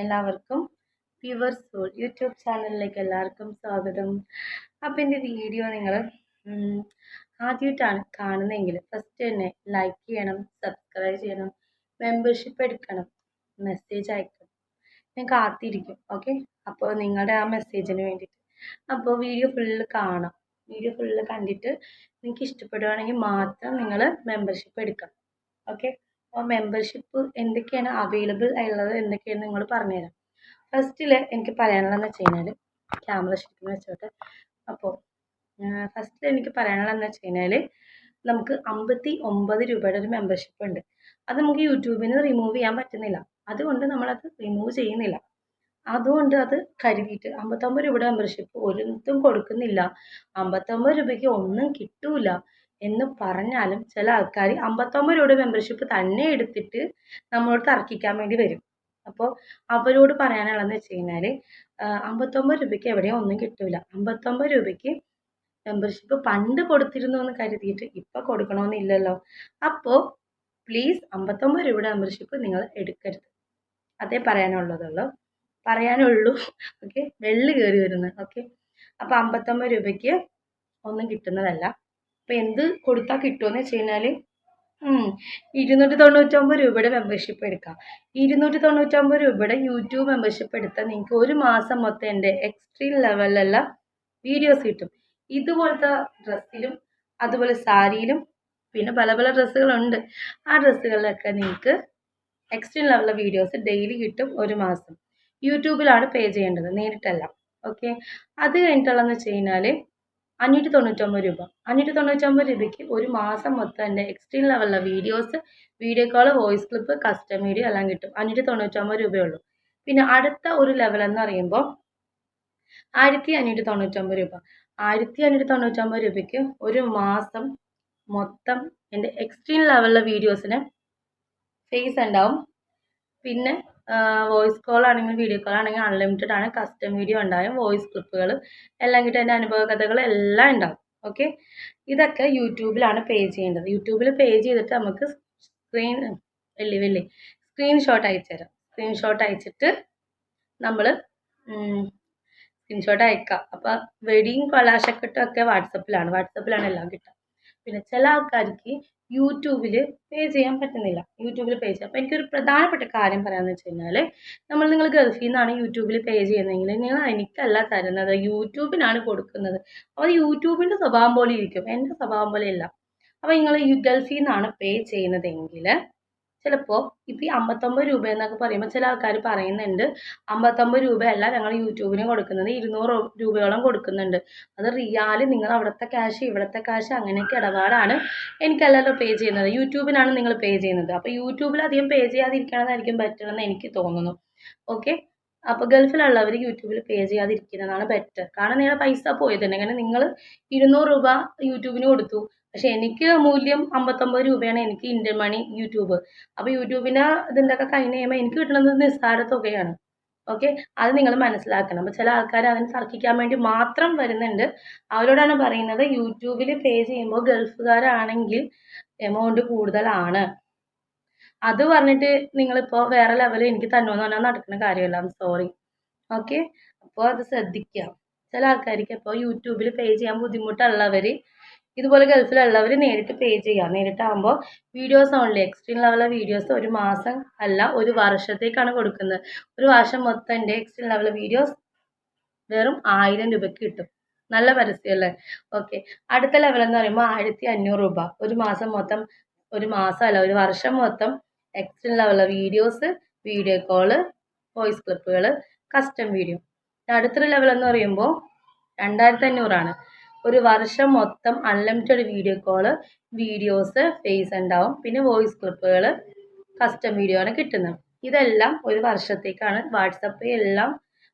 എല്ലാവർക്കും pure soul YouTube ചാനലിലേക്ക് എല്ലാവർക്കും സ്വാഗതം. അപ്പോൾ എന്റെ വീഡിയോ നിങ്ങൾ ആദ്യമായിട്ടാണ് കാണുന്നതെങ്കിൽ ഫസ്റ്റ് തന്നെ ലൈക്ക് ചെയ്യണം സബ്സ്ക്രൈബ് ചെയ്യണം മെമ്പർഷിപ്പ് എടുക്കണം മെസ്സേജ് അയക്കണം. ഞാൻ കാത്തിരിക്കും ഓക്കെ അപ്പോൾ നിങ്ങളുടെ ആ മെസ്സേജിന് വേണ്ടിയിട്ട്. അപ്പോൾ വീഡിയോ ഫുള്ള് കാണാം. വീഡിയോ ഫുള്ള് കണ്ടിട്ട് നിങ്ങൾക്ക് ഇഷ്ടപ്പെടുകയാണെങ്കിൽ മാത്രം നിങ്ങൾ മെമ്പർഷിപ്പ് എടുക്കണം ഓക്കെ അപ്പോൾ മെമ്പർഷിപ്പ് എന്തൊക്കെയാണ് അവൈലബിൾ ഉള്ളത് എന്തൊക്കെയാണ് നിങ്ങൾ പറഞ്ഞുതരാം. ഫസ്റ്റിൽ എനിക്ക് പറയാനുള്ളതെന്ന് വെച്ച് കഴിഞ്ഞാൽ ക്യാമറ ശരിക്കും വെച്ചോട്ടെ. അപ്പോൾ ഫസ്റ്റിൽ എനിക്ക് പറയാനുള്ളതെന്ന് വെച്ച് കഴിഞ്ഞാൽ നമുക്ക് അമ്പത്തി ഒമ്പത് രൂപയുടെ ഒരു മെമ്പർഷിപ്പ് ഉണ്ട്. അത് നമുക്ക് യൂട്യൂബിൽ നിന്ന് റിമൂവ് ചെയ്യാൻ പറ്റുന്നില്ല. അതുകൊണ്ട് നമ്മളത് റിമൂവ് ചെയ്യുന്നില്ല. അതുകൊണ്ട് അത് കരുതിയിട്ട് അമ്പത്തൊമ്പത് രൂപയുടെ മെമ്പർഷിപ്പ് ഒരിടത്തും കൊടുക്കുന്നില്ല. അമ്പത്തൊമ്പത് രൂപയ്ക്ക് ഒന്നും കിട്ടൂല. എന്ന് പറഞ്ഞാലും ചില ആൾക്കാർ അമ്പത്തൊമ്പത് രൂപയുടെ മെമ്പർഷിപ്പ് തന്നെ എടുത്തിട്ട് നമ്മളോട് തർക്കിക്കാൻ വേണ്ടി വരും. അപ്പോൾ അവരോട് പറയാനുള്ളതെന്ന് വെച്ച് കഴിഞ്ഞാൽ അമ്പത്തൊമ്പത് രൂപയ്ക്ക് എവിടെയും ഒന്നും കിട്ടില്ല അമ്പത്തൊമ്പത് രൂപയ്ക്ക് മെമ്പർഷിപ്പ് പണ്ട് കൊടുത്തിരുന്നു എന്ന് കരുതിയിട്ട് ഇപ്പോൾ കൊടുക്കണമെന്നില്ലല്ലോ അപ്പോൾ പ്ലീസ് അമ്പത്തൊമ്പത് രൂപയുടെ മെമ്പർഷിപ്പ് നിങ്ങൾ എടുക്കരുത്. അതേ പറയാനുള്ളതുള്ളൂ. പറയാനുള്ളൂ. ഓക്കെ വെള്ളി കയറി വരുന്നു ഓക്കെ അപ്പോൾ അമ്പത്തൊമ്പത് രൂപയ്ക്ക് ഒന്നും കിട്ടുന്നതല്ല. അപ്പോൾ എന്ത് കൊടുത്താൽ കിട്ടുമെന്ന് വെച്ച് കഴിഞ്ഞാൽ ഇരുന്നൂറ്റി തൊണ്ണൂറ്റൊമ്പത് രൂപയുടെ മെമ്പർഷിപ്പ് എടുക്കാം. ഇരുന്നൂറ്റി തൊണ്ണൂറ്റൊമ്പത് രൂപയുടെ യൂട്യൂബ് മെമ്പർഷിപ്പ് എടുത്താൽ നിങ്ങൾക്ക് ഒരു മാസം മൊത്തം എന്റെ എക്സ്ട്രീം ലെവലിലുള്ള വീഡിയോസ് കിട്ടും. ഇതുപോലത്തെ ഡ്രസ്സിലും അതുപോലെ സാരിയിലും പിന്നെ പല പല ഡ്രസ്സുകളുണ്ട്. ആ ഡ്രസ്സുകളിലൊക്കെ നിങ്ങൾക്ക് എക്സ്ട്രീം ലെവലിലെ വീഡിയോസ് ഡെയിലി കിട്ടും ഒരു മാസം. യൂട്യൂബിലാണ് പേ ചെയ്യേണ്ടത് നേരിട്ടല്ല. ഓക്കെ അത് കഴിഞ്ഞിട്ടുള്ളതെന്ന് വെച്ച് കഴിഞ്ഞാൽ അഞ്ഞൂറ്റി തൊണ്ണൂറ്റൊമ്പത് രൂപ. അഞ്ഞൂറ്റി തൊണ്ണൂറ്റൊമ്പത് രൂപയ്ക്ക് ഒരു മാസം മൊത്തം എന്റെ extreme ലെവലിലെ videos video call voice clip custom video എല്ലാം കിട്ടും. അഞ്ഞൂറ്റി തൊണ്ണൂറ്റൊമ്പത് രൂപയേ ഉള്ളൂ. പിന്നെ അടുത്ത ഒരു ലെവൽ എന്ന് പറയുമ്പോൾ ആയിരത്തി അഞ്ഞൂറ്റി തൊണ്ണൂറ്റൊമ്പത് രൂപ. ആയിരത്തി അഞ്ഞൂറ്റി തൊണ്ണൂറ്റൊമ്പത് രൂപയ്ക്ക് ഒരു മാസം മൊത്തം എന്റെ എക്സ്ട്രീം ലെവലിലെ വീഡിയോസിന് ഫേസ് ഉണ്ടാവും. പിന്നെ വോയിസ് കോൾ ആണെങ്കിലും വീഡിയോ കോൾ ആണെങ്കിലും അൺലിമിറ്റഡ് ആണ്. കസ്റ്റം വീഡിയോ ഉണ്ടാവും. വോയിസ് ക്ലിപ്പുകൾ എല്ലാം കിട്ടും. എന്റെ അനുഭവ കഥകൾ എല്ലാം ഉണ്ടാവും. ഓക്കെ ഇതൊക്കെ യൂട്യൂബിലാണ് പേ ചെയ്യേണ്ടത്. യൂട്യൂബിൽ പേ ചെയ്തിട്ട് നമുക്ക് സ്ക്രീൻ വലിയ വലിയ സ്ക്രീൻഷോട്ട് അയച്ചു തരാം. സ്ക്രീൻഷോട്ട് അയച്ചിട്ട് നമ്മൾ സ്ക്രീൻഷോട്ട് അയക്കാം. അപ്പോൾ വെഡിങ് കൊലാശക്കെട്ടും ഒക്കെ വാട്സപ്പിലാണ്. വാട്സപ്പിലാണ് എല്ലാം കിട്ടുക. പിന്നെ ചില ആൾക്കാർക്ക് യൂട്യൂബിൽ പേ ചെയ്യാൻ പറ്റുന്നില്ല. യൂട്യൂബിൽ പേ ചെയ്യാം. അപ്പോൾ എനിക്കൊരു പ്രധാനപ്പെട്ട കാര്യം പറയാമെന്ന് വെച്ച് കഴിഞ്ഞാൽ നമ്മൾ നിങ്ങൾ ഗൾഫിൽ നിന്നാണ് യൂട്യൂബിൽ പേ ചെയ്യുന്നതെങ്കിൽ നിങ്ങൾ എനിക്കല്ല തരുന്നത്. യൂട്യൂബിനാണ് കൊടുക്കുന്നത്. അപ്പോൾ യൂട്യൂബിന്റെ സ്വഭാവം പോലെ ഇരിക്കും. എന്റെ സ്വഭാവം പോലെ ഇല്ല അപ്പോൾ നിങ്ങൾ ഗൾഫിൽ നിന്നാണ് പേ ചെയ്യുന്നതെങ്കിൽ ചിലപ്പോൾ ഇപ്പോൾ ഈ അമ്പത്തൊമ്പത് രൂപ എന്നൊക്കെ പറയുമ്പോൾ ചില ആൾക്കാർ പറയുന്നുണ്ട് അമ്പത്തൊമ്പത് രൂപയല്ല ഞങ്ങൾ യൂട്യൂബിന് കൊടുക്കുന്നത് ഇരുന്നൂറ് രൂപയോളം കൊടുക്കുന്നുണ്ട്. അത് റിയാൽ നിങ്ങൾ അവിടുത്തെ ക്യാഷ് ഇവിടുത്തെ ക്യാഷ് അങ്ങനെയൊക്കെ ഇടപാടാണ് എനിക്കല്ലല്ലോ പേ ചെയ്യുന്നത്. യൂട്യൂബിനാണ് നിങ്ങൾ പേ ചെയ്യുന്നത്. അപ്പോൾ യൂട്യൂബിൽ അധികം പേ ചെയ്യാതിരിക്കണമെന്നായിരിക്കും ബെറ്റർ എനിക്ക് തോന്നുന്നു. ഓക്കെ അപ്പോൾ ഗൾഫിലുള്ളവർ യൂട്യൂബിൽ പേ ചെയ്യാതിരിക്കുന്നതാണ് ബെറ്റർ കാരണം നിങ്ങളുടെ പൈസ കാരണം നിങ്ങൾ ഇരുന്നൂറ് രൂപ യൂട്യൂബിന് കൊടുത്തു. പക്ഷെ എനിക്ക് മൂല്യം അമ്പത്തൊമ്പത് രൂപയാണ് എനിക്ക് ഇന്ത്യൻ മണി യൂട്യൂബ്. അപ്പോൾ യൂട്യൂബിനെ ഇതിന്റെയൊക്കെ കഴിഞ്ഞ് കഴിയുമ്പോൾ എനിക്ക് കിട്ടുന്നത് നിസ്സാര തുകയാണ്. ഓക്കെ? അത് നിങ്ങൾ മനസ്സിലാക്കണം. അപ്പോൾ ചില ആൾക്കാർ അതിന് തർക്കിക്കാൻ വേണ്ടി മാത്രം വരുന്നുണ്ട്. അവരോടാണ് പറയുന്നത് യൂട്യൂബിൽ പേ ചെയ്യുമ്പോൾ ഗൾഫുകാരാണെങ്കിൽ എമൗണ്ട് കൂടുതലാണ്. അത് പറഞ്ഞിട്ട് നിങ്ങളിപ്പോൾ വേറെ ലെവലിൽ എനിക്ക് തന്നോന്ന് പറഞ്ഞാൽ നടക്കുന്ന കാര്യമല്ല. Sorry okay? അപ്പോൾ അത് ശ്രദ്ധിക്കുക ചില ആൾക്കാർക്ക് ഇപ്പോൾ യൂട്യൂബിൽ പേ ചെയ്യാൻ ബുദ്ധിമുട്ടുള്ളവർ ഇതുപോലെ ഗൾഫിലുള്ളവർ നേരിട്ട് പേ ചെയ്യുക നേരിട്ടാകുമ്പോൾ വീഡിയോസ് ഓൺലി എക്സ്ട്രീം ലെവലിലെ വീഡിയോസ് ഒരു മാസം അല്ല ഒരു വർഷത്തേക്കാണ് കൊടുക്കുന്നത്. ഒരു വർഷം മൊത്തം എന്റെ എക്സ്ട്രീം ലെവലിലെ വീഡിയോസ് വെറും ആയിരം രൂപയ്ക്ക് കിട്ടും. നല്ല പരസ്യമല്ലേ ഓക്കെ അടുത്ത ലെവൽ എന്ന് പറയുമ്പോൾ ആയിരത്തി അഞ്ഞൂറ് രൂപ. ഒരു മാസം മൊത്തം ഒരു മാസം അല്ല ഒരു വർഷം മൊത്തം എക്സ്ട്രീം ലെവലിലെ വീഡിയോസ് വീഡിയോ കോൾ വോയിസ് ക്ലിപ്പുകൾ കസ്റ്റം വീഡിയോ അടുത്തൊരു ലെവൽ എന്ന് പറയുമ്പോൾ രണ്ടായിരത്തി അഞ്ഞൂറാണ് ഒരു വർഷം മൊത്തം unlimited video call videos face ഉണ്ടാവും. പിന്നെ വോയിസ് ക്ലിപ്പുകൾ കസ്റ്റം വീഡിയോ ആണ് കിട്ടുന്നത്. ഇതെല്ലാം ഒരു വർഷത്തേക്കാണ്. വാട്സപ്പ് എല്ലാം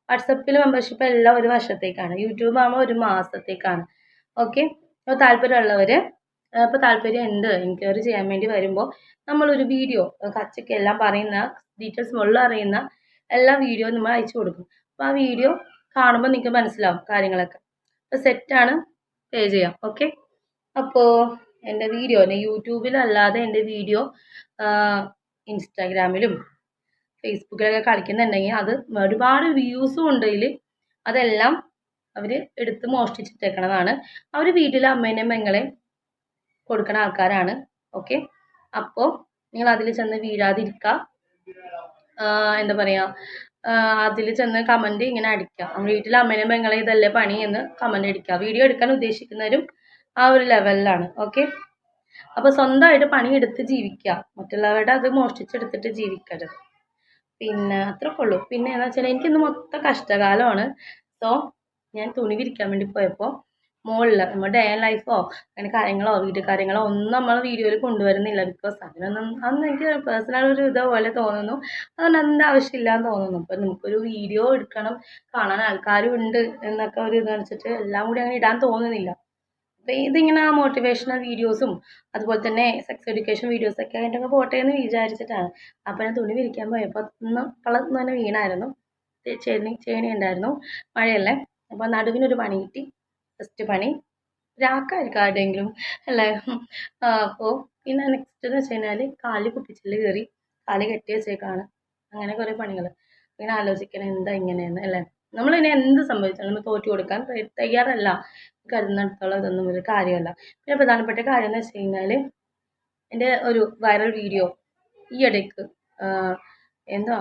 വാട്സപ്പിൽ മെമ്പർഷിപ്പ് എല്ലാം ഒരു വർഷത്തേക്കാണ്. യൂട്യൂബ് ആകുമ്പോൾ ഒരു മാസത്തേക്കാണ്. ഓക്കെ അപ്പോൾ താല്പര്യമുള്ളവർ ഇപ്പോൾ താല്പര്യം ഉണ്ട് എൻക്വയറി ചെയ്യാൻ വേണ്ടി വരുമ്പോൾ നമ്മളൊരു വീഡിയോ കച്ചയ്ക്ക് എല്ലാം പറയുന്ന ഡീറ്റെയിൽസ് മുകളിൽ അറിയുന്ന എല്ലാ വീഡിയോ നമ്മൾ അയച്ചു കൊടുക്കും. അപ്പോൾ ആ വീഡിയോ കാണുമ്പോൾ നിങ്ങൾക്ക് മനസ്സിലാവും കാര്യങ്ങളൊക്കെ. അപ്പോൾ സെറ്റാണ് പേ ചെയ്യാം. ഓക്കെ അപ്പോൾ എന്റെ വീഡിയോ യൂട്യൂബിലല്ലാതെ എന്റെ വീഡിയോ ഇൻസ്റ്റാഗ്രാമിലും ഫേസ്ബുക്കിലൊക്കെ കളിക്കുന്നുണ്ടെങ്കിൽ അത് ഒരുപാട് വ്യൂസും ഉണ്ടെങ്കിൽ അതെല്ലാം അവർ എടുത്ത് മോഷ്ടിച്ചിട്ടേക്കണതാണ്. അവർ വീട്ടിലെ അമ്മേനെയും മെങ്ങളെ കൊടുക്കുന്ന ആൾക്കാരാണ്. ഓക്കെ അപ്പോൾ നിങ്ങൾ അതിൽ ചെന്ന് വീഴാതിരിക്കുക എന്താ പറയുക അതിൽ ചെന്ന് കമന്റ് ഇങ്ങനെ അടിക്കുക. വീട്ടിലെ അമ്മേനെയും പെങ്ങളെയും ഇതല്ലേ പണി? എന്ന് കമന്റ് അടിക്കുക. വീഡിയോ എടുക്കാൻ ഉദ്ദേശിക്കുന്നവരും ആ ഒരു ലെവലിലാണ് ഓക്കെ അപ്പോൾ സ്വന്തമായിട്ട് പണിയെടുത്ത് ജീവിക്കുക. മറ്റുള്ളവരുടെ അത് മോഷ്ടിച്ചെടുത്തിട്ട് ജീവിക്കരുത്. പിന്നെ അത്രയൊക്കെ ഉള്ളൂ. പിന്നെ എന്താ വെച്ചാൽ എനിക്കിന്ന് മൊത്തം കഷ്ടകാലമാണ്. സോ ഞാൻ തുണി വിരിക്കാൻ വേണ്ടി പോയപ്പോൾ മുകളിൽ നമ്മുടെ ഡേ ലൈഫോ അങ്ങനെ കാര്യങ്ങളോ വീട്ടു കാര്യങ്ങളോ ഒന്നും നമ്മൾ വീഡിയോയിൽ കൊണ്ടുവരുന്നില്ല. ബിക്കോസ് അതിനൊന്നും അന്ന് എനിക്ക് പേഴ്സണൽ ഒരു ഇതേപോലെ തോന്നുന്നു. അതുകൊണ്ട് അതിന്റെ ആവശ്യമില്ല എന്ന് തോന്നുന്നു. അപ്പം നമുക്കൊരു വീഡിയോ എടുക്കണം കാണാൻ ആൾക്കാരും ഉണ്ട് എന്നൊക്കെ ഒരു ഇത് വെച്ചിട്ട് എല്ലാം കൂടി അങ്ങനെ ഇടാൻ തോന്നുന്നില്ല. അപ്പം ഇതിങ്ങനെ മോട്ടിവേഷണൽ വീഡിയോസും അതുപോലെ തന്നെ സെക്സ് എഡ്യൂക്കേഷൻ വീഡിയോസൊക്കെ ഒക്കെ പോട്ടെ എന്ന് വിചാരിച്ചിട്ടാണ്. അപ്പം ഞാൻ തുണി വിരിക്കാൻ പോയപ്പോൾ ഒന്ന് പളർന്ന് തന്നെ വീണായിരുന്നു. ചേണി ചേണി ഉണ്ടായിരുന്നു. മഴയല്ലേ? അപ്പോൾ നടുവിനൊരു പണി കിട്ടി. ഫസ്റ്റ് പണി. രാക്കായിരിക്കും ആരുടെയെങ്കിലും അല്ലേ? അപ്പോൾ പിന്നെ നെക്സ്റ്റ് എന്ന് വെച്ച് കഴിഞ്ഞാൽ കാൽ കുപ്പിച്ചിൽ കയറി കാൽ കെട്ടി വെച്ചേക്കാണ്. അങ്ങനെ കുറേ പണികൾ ഇങ്ങനെ ആലോചിക്കണേ എന്താ ഇങ്ങനെയെന്ന് അല്ലേ? ഇനി എന്ത് സംഭവിച്ചാലും നമ്മൾ തോറ്റു കൊടുക്കാൻ തയ്യാറല്ല. കരുതുന്നിടത്തോളം ഇതൊന്നും ഒരു കാര്യമല്ല. പിന്നെ പ്രധാനപ്പെട്ട കാര്യം എന്ന് വെച്ച് കഴിഞ്ഞാൽ എന്റെ ഒരു വൈറൽ വീഡിയോ ഈ ഇടയ്ക്ക് എന്താ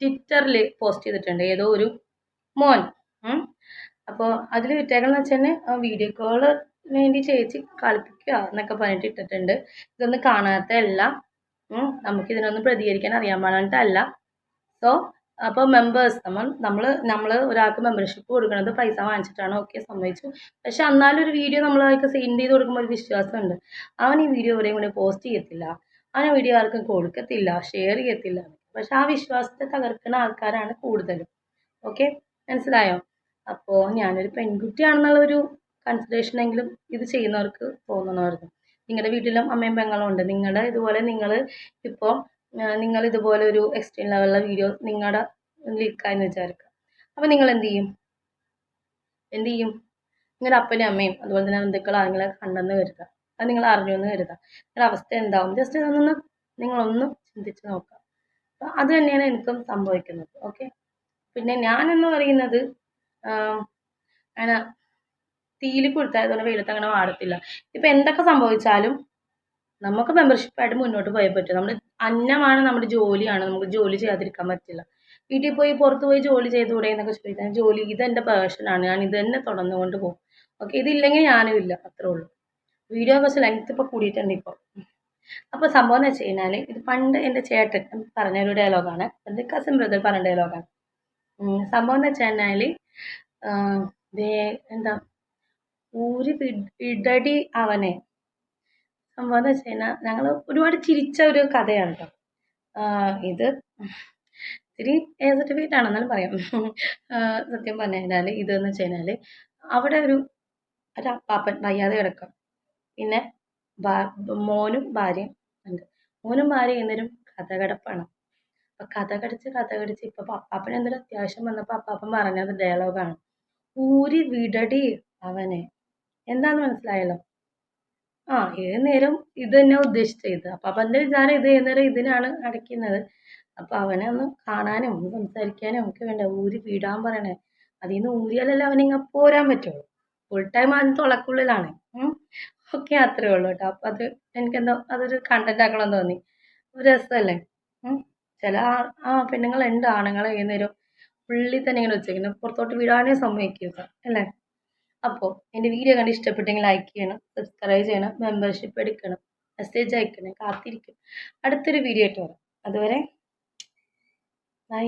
ട്വിറ്ററിൽ പോസ്റ്റ് ചെയ്തിട്ടുണ്ട്. ഏതോ ഒരു മോൻ അപ്പോൾ അതിൽ വിട്ടേക്കണമെന്ന് വെച്ചാൽ വീഡിയോ കോൾ വേണ്ടി ചേച്ചി കളിപ്പിക്കുക എന്നൊക്കെ പറഞ്ഞിട്ട് ഇട്ടിട്ടുണ്ട്. ഇതൊന്നും കാണാത്തതല്ല നമുക്കിതിനൊന്നും പ്രതികരിക്കാൻ അറിയാൻ പാടിട്ടല്ല സോ അപ്പോൾ മെമ്പേഴ്സ് നമ്മൾ നമ്മൾ നമ്മൾ ഒരാൾക്ക് മെമ്പർഷിപ്പ് കൊടുക്കുന്നത് പൈസ വാങ്ങിച്ചിട്ടാണ്. ഓക്കെ സമ്മതിച്ചു. പക്ഷെ എന്നാലും ഒരു വീഡിയോ നമ്മൾ അതൊക്കെ സെൻഡ് ചെയ്ത് കൊടുക്കുമ്പോൾ ഒരു വിശ്വാസമുണ്ട്. അവൻ ഈ വീഡിയോ എവിടെയും കൂടി പോസ്റ്റ് ചെയ്യത്തില്ല. അവൻ വീഡിയോ ആർക്കും കൊടുക്കത്തില്ല ഷെയർ ചെയ്യത്തില്ല. പക്ഷെ ആ വിശ്വാസത്തെ തകർക്കുന്ന ആൾക്കാരാണ് കൂടുതലും. ഓക്കെ മനസ്സിലായോ? അപ്പോൾ ഞാനൊരു പെൺകുട്ടിയാണെന്നുള്ള ഒരു കൺസിഡറേഷനെങ്കിലും ഇത് ചെയ്യുന്നവർക്ക് തോന്നണമായിരുന്നു നിങ്ങളുടെ വീട്ടിലും അമ്മയും പെങ്ങളും ഉണ്ട്. നിങ്ങളുടെ ഇതുപോലെ നിങ്ങൾ ഇപ്പോൾ നിങ്ങൾ ഇതുപോലെ ഒരു എക്സ്ട്രീം ലെവലിലെ വീഡിയോ നിങ്ങളുടെ ലീക്കായെന്ന് വിചാരിക്കുക അപ്പോൾ നിങ്ങൾ എന്ത് ചെയ്യും എന്ത് ചെയ്യും നിങ്ങളുടെ അപ്പനും അമ്മയും അതുപോലെ തന്നെ ബന്ധുക്കൾ ആരെങ്കിലും കണ്ടെന്ന് കരുതുക അത് നിങ്ങൾ അറിഞ്ഞു എന്ന് കരുതുക നിങ്ങളുടെ അവസ്ഥ എന്താവും? ജസ്റ്റ് അതൊന്ന് നിങ്ങളൊന്ന് ചിന്തിച്ച് നോക്കുക അപ്പോൾ അത് തന്നെയാണ് എനിക്കും സംഭവിക്കുന്നത്. ഓക്കെ പിന്നെ ഞാനെന്ന് പറയുന്നത് അങ്ങനെ തീയിൽ കൊടുത്തായതുകൊണ്ട് വെയിലത്ത് അങ്ങനെ വാടത്തില്ല. ഇപ്പം എന്തൊക്കെ സംഭവിച്ചാലും നമുക്ക് മെമ്പർഷിപ്പായിട്ട് മുന്നോട്ട് പോയേ പറ്റും. നമ്മൾ അന്നമാണ് നമ്മുടെ ജോലിയാണ്. നമുക്ക് ജോലി ചെയ്യാതിരിക്കാൻ പറ്റില്ല. വീട്ടിൽ പോയി പുറത്ത് പോയി ജോലി ചെയ്തുകൂടെ എന്നൊക്കെ ചോദിക്കാൻ ജോലി ഇതെന്റെ പേഴ്സണാണ് ഞാൻ ഇത് തന്നെ തുടർന്നുകൊണ്ട് പോകും. ഓക്കെ ഇതില്ലെങ്കിൽ ഞാനും ഇല്ല. അത്രേ ഉള്ളൂ. വീഡിയോ കുറച്ച് ലെങ്ത് ഇപ്പോൾ കൂടിയിട്ടുണ്ട് ഇപ്പോൾ അപ്പോൾ സംഭവം എന്ന് വെച്ച് കഴിഞ്ഞാൽ ഇത് പണ്ട് എന്റെ ചേട്ടൻ പറഞ്ഞ ഒരു ഡയലോഗാണ് എന്റെ കസിൻ ബ്രദർ പറഞ്ഞ ഡയലോഗാണ് സംഭവം എന്ന് വെച്ച് കഴിഞ്ഞാൽ എന്താ ഊരി ഇടടി അവനെ. സംഭവം എന്ന് വെച്ച് ഞങ്ങൾ ഒരുപാട് ചിരിച്ച ഒരു കഥയാണ് കേട്ടോ ഇത് ഇത്തിരി സർട്ടിഫിക്കറ്റ് ആണെന്നാലും പറയാം. സത്യം പറഞ്ഞു കഴിഞ്ഞാൽ ഇതെന്ന് വെച്ച് കഴിഞ്ഞാൽ അവിടെ ഒരു ഒരു അപ്പാപ്പൻ വയ്യാതെ കിടക്കും. പിന്നെ മോനും ഭാര്യയും ഉണ്ട്. മോനും ഭാര്യയും എന്നൊരു കഥ കിടപ്പാണ് അപ്പം കഥ കടിച്ച് കഥ കടിച്ച് ഇപ്പം അപ്പാപ്പന് എന്തൊരു അത്യാവശ്യം വന്നപ്പോൾ അപ്പാപ്പൻ പറഞ്ഞത് ഡയലോഗാണ് ഊരി വിടടി അവനെ. എന്താന്ന് മനസ്സിലായല്ലോ? ആ ഏത് നേരം ഇത് തന്നെ ഉദ്ദേശിച്ചത്? അപ്പം അവന്റെ വിചാരം ഇത് ഏത് നേരം ഇതിനാണ് അടയ്ക്കുന്നത്? അപ്പം അവനെ ഒന്ന് കാണാനും ഒന്ന് സംസാരിക്കാനും ഒക്കെ വേണ്ട? ഊരി വിടാൻ പറയണേ. അതിൽ നിന്ന് ഊരിയാലല്ലേ അവനിങ്ങ പോരാൻ പറ്റുള്ളൂ. ഫുൾ ടൈം അതിന് തുളക്കുള്ളിലാണ്. ഓക്കെ അത്രേ ഉള്ളൂ കേട്ടോ. അപ്പം അത് എനിക്കെന്തോ അതൊരു കണ്ടന്റ് ആക്കണം തോന്നി. രസമല്ലേ? ചില ആ പെണ്ണുങ്ങളുണ്ട് ആണുങ്ങളെ ഏത് നേരം ഉള്ളിൽ തന്നെ ഇങ്ങനെ വെച്ചേക്കുന്നത് പുറത്തോട്ട് വിടാനേ സമ്മതിക്കുക അല്ലേ? അപ്പോൾ എന്റെ വീഡിയോ കണ്ട് ഇഷ്ടപ്പെട്ടെങ്കിൽ ലൈക്ക് ചെയ്യണം സബ്സ്ക്രൈബ് ചെയ്യണം മെമ്പർഷിപ്പ് എടുക്കണം മെസ്സേജ് അയക്കണം കാത്തിരിക്കും അടുത്തൊരു വീഡിയോ ആയിട്ട് വരാം. അതുവരെ ബൈ